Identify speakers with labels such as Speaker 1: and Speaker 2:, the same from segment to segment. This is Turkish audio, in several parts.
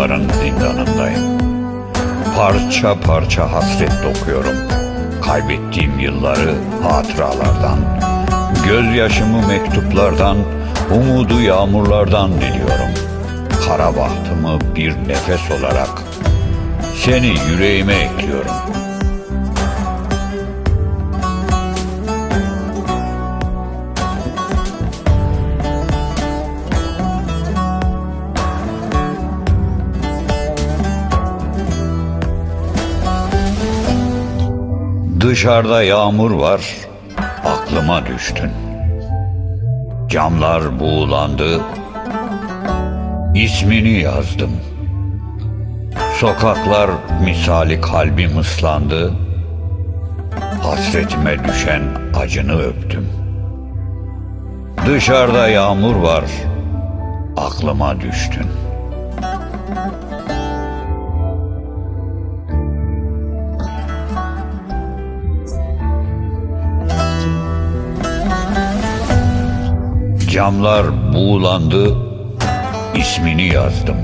Speaker 1: duyguların zindanındayım. Parça parça hasret dokuyorum. Kaybettiğim yılları hatıralardan, gözyaşımı mektuplardan, umudu yağmurlardan diliyorum. Kara bahtımı bir nefes olarak seni yüreğime ekliyorum.'' Dışarıda yağmur var, aklıma düştün. Camlar buğulandı, ismini yazdım. Sokaklar misali kalbim ıslandı, hasretime düşen acını öptüm. Dışarıda yağmur var, aklıma düştün. Camlar buğulandı, ismini yazdım.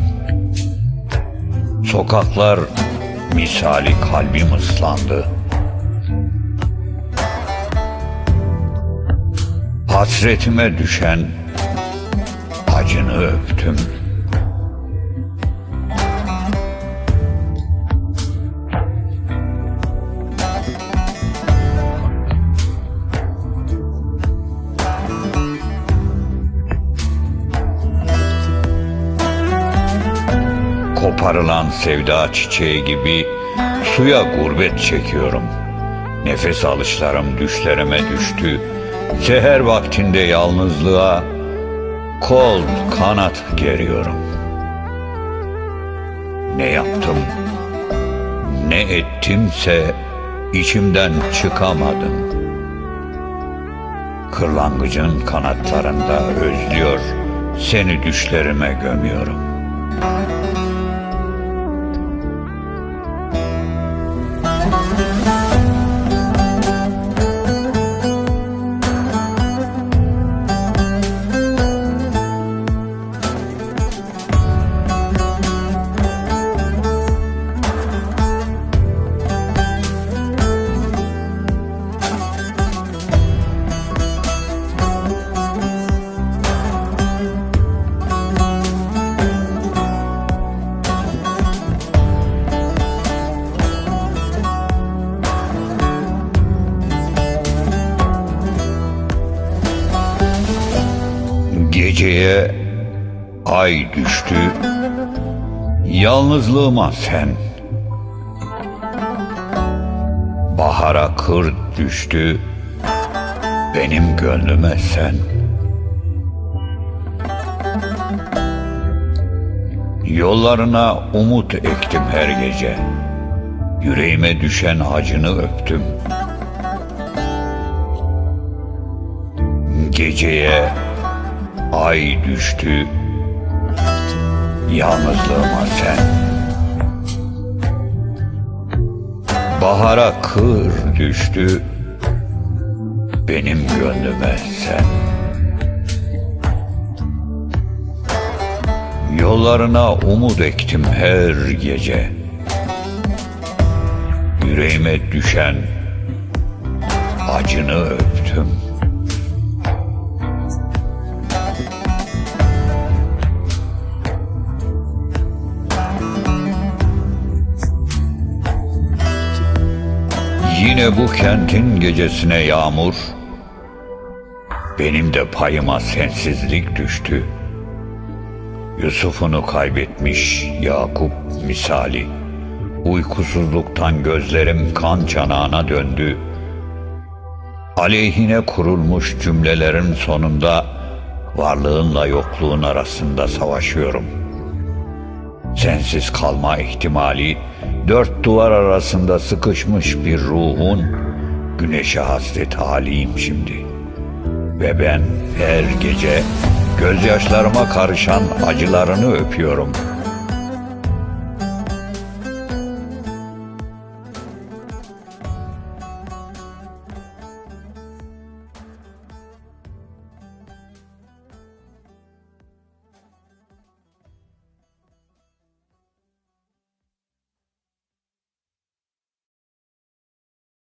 Speaker 1: Sokaklar misali kalbim ıslandı. Hasretime düşen acını öptüm. Koparılan sevda çiçeği gibi suya gurbet çekiyorum. Nefes alışlarım düşlerime düştü. Seher vaktinde yalnızlığa kol kanat geriyorum. Ne yaptım, ne ettimse içimden çıkamadım. Kırlangıcın kanatlarında özlüyor, seni düşlerime gömüyorum. Geceye ay düştü, yalnızlığıma sen. Bahara kır düştü, benim gönlüme sen. Yollarına umut ektim her gece. Yüreğime düşen acını öptüm. Geceye Ay düştü. Yalnızlığıma sen. Bahara kır düştü. Benim gönlüme sen. Yollarına umut ektim her gece. Yüreğime düşen acını öptüm Yine bu kentin gecesine yağmur, benim de payıma sensizlik düştü. Yusuf'unu kaybetmiş Yakup misali, uykusuzluktan gözlerim kan çanağına döndü. Aleyhine kurulmuş cümlelerin sonunda varlığınla yokluğun arasında savaşıyorum. Sensiz kalma ihtimali Dört duvar arasında sıkışmış bir ruhun güneşe hasret haliyim şimdi. Ve ben her gece gözyaşlarıma karışan acılarını öpüyorum.''